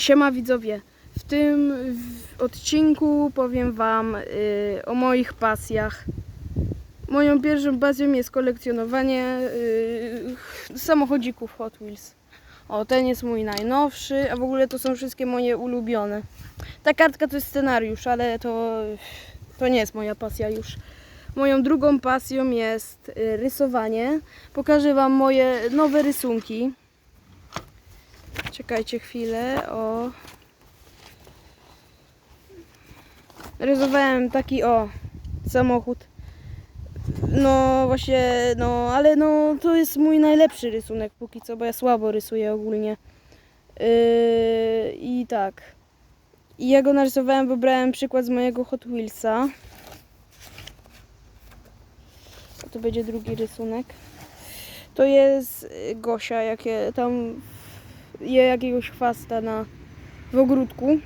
Siema widzowie, w tym odcinku powiem Wam y, o moich pasjach. Moją pierwszą pasją jest kolekcjonowanie y, samochodzików Hot Wheels. O, ten jest mój najnowszy, a w ogóle to są wszystkie moje ulubione. Ta kartka to jest scenariusz, ale to, to nie jest moja pasja już. Moją drugą pasją jest y, rysowanie. Pokażę Wam moje nowe rysunki. Czekajcie chwilę, o. Rysowałem taki o samochód. No właśnie, no ale no to jest mój najlepszy rysunek póki co, bo ja słabo rysuję ogólnie. Yy, I tak. I ja go narysowałem, bo brałem przykład z mojego Hot Wheelsa. To będzie drugi rysunek. To jest Gosia, jakie tam je jakiegoś chwasta na, w ogródku.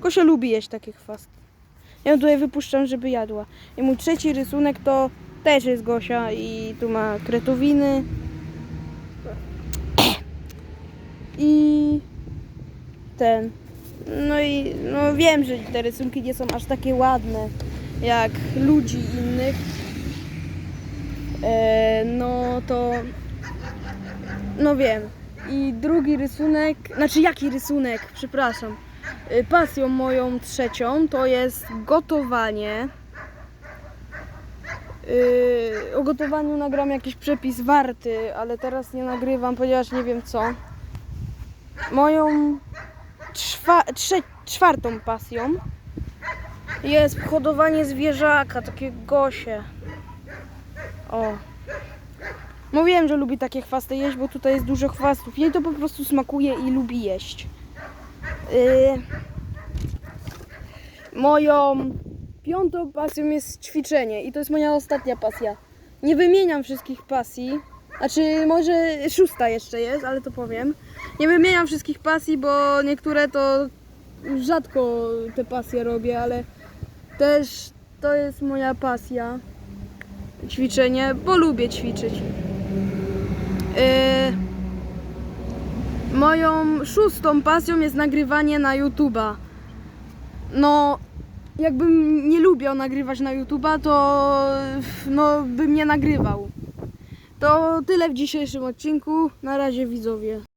Gosia lubi jeść takie chwasty. Ja ją tutaj wypuszczam, żeby jadła. I mój trzeci rysunek to też jest Gosia i tu ma kretowiny. I ten. No i no wiem, że te rysunki nie są aż takie ładne jak ludzi innych. E, no to no wiem. I drugi rysunek, znaczy jaki rysunek, przepraszam. Y, Pasją moją trzecią to jest gotowanie. Yy, o gotowaniu nagram jakiś przepis warty, ale teraz nie nagrywam, ponieważ nie wiem co. Moją czwa, trze, czwartą pasją jest hodowanie zwierzaka, takie gosie. O. Mówiłem, że lubi takie chwasty jeść, bo tutaj jest dużo chwastów. Jej to po prostu smakuje i lubi jeść. Yy, moją piątą pasją jest ćwiczenie i to jest moja ostatnia pasja. Nie wymieniam wszystkich pasji. Znaczy, może szósta jeszcze jest, ale to powiem. Nie wymieniam wszystkich pasji, bo niektóre to rzadko te pasje robię, ale też to jest moja pasja. Ćwiczenie, bo lubię ćwiczyć. Yy, moją szóstą pasją jest nagrywanie na YouTube'a. No, jakbym nie lubiał nagrywać na YouTube'a, to no, bym nie nagrywał. To tyle w dzisiejszym odcinku. Na razie widzowie.